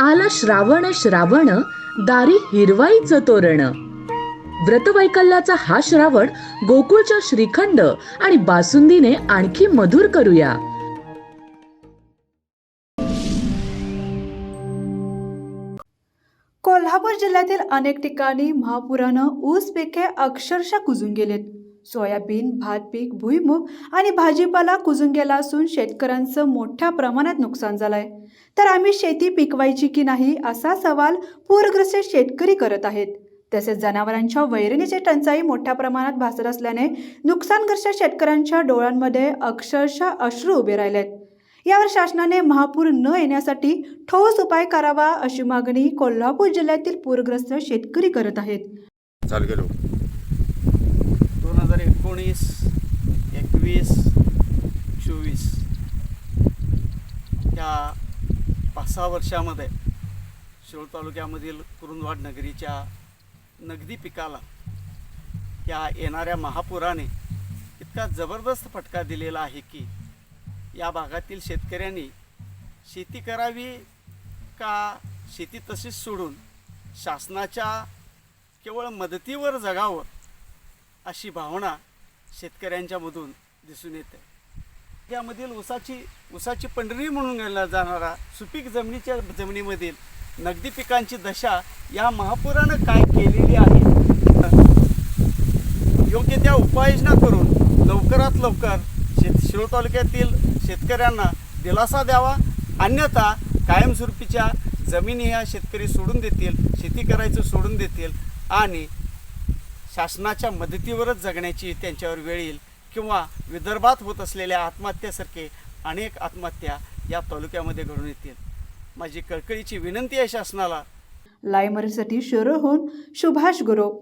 आला श्रावण श्रावण दारी हिरवाईचं तोरण. व्रतवैकल्याचा हा श्रावण गोकुळच्या श्रीखंड आणि बासुंदीने आणखी मधुर करूया. कोल्हापूर जिल्ह्यातील अनेक ठिकाणी महापुरानं ऊस पिके अक्षरशः कुजून गेलेत. सोयाबीन भात पीक भुईमूग आणि भाजीपाला कुजून गेला असून शेतकऱ्यांचं मोठ्या प्रमाणात नुकसान झालंय. तर आम्ही शेती पिकवायची की नाही असा सवाल पूरग्रस्त शेतकरी करत आहेत. तसेच जनावरांच्या वैरणीची टंचाई मोठ्या प्रमाणात भासत असल्याने नुकसानग्रस्त शेतकऱ्यांच्या डोळ्यांमध्ये अक्षरशः अश्रू उभे राहिलेत. यावर शासनाने महापूर न येण्यासाठी ठोस उपाय करावा अशी मागणी कोल्हापूर जिल्ह्यातील पूरग्रस्त शेतकरी करत आहेत. एकोणीस एकवीस चोवीस या पाच सहा वर्षामध्ये शिरोळ तालुक्यामधील कुरुंदवाड नगरीच्या नगदी पिकाला या येणाऱ्या महापुराने इतका जबरदस्त फटका दिलेला आहे की या भागातील शेतकऱ्यांनी शेती करावी का शेती तशीच सोडून शासनाच्या केवळ मदतीवर जगावं अशी भावना शेतकऱ्यांच्यामधून दिसून येते. यामधील ऊसाची ऊसाची पंढरी म्हणून गणला जाणारा सुपीक जमिनीच्या जमिनीमधील नगदी पिकांची दशा या महापुरानं काय केलेली आहे? योग्य त्या उपाययोजना करून लवकरात लवकर शेत शिरोळ तालुक्यातील शेतकऱ्यांना दिलासा द्यावा. अन्यथा कायमस्वरूपीच्या जमिनी ह्या शेतकरी सोडून देतील शेती करायचं सोडून देतील आणि शासनाच्या मदतीवरच जगण्याची त्यांच्यावर वेळ येईल किंवा विदर्भात होत असलेल्या आत्महत्येसारखे अनेक आत्महत्या या तालुक्यामध्ये घडून येतील. माझी कळकळीची विनंती आहे शासनाला. लायमरीसाठी मराठीसाठी होऊन शुभाष गुरव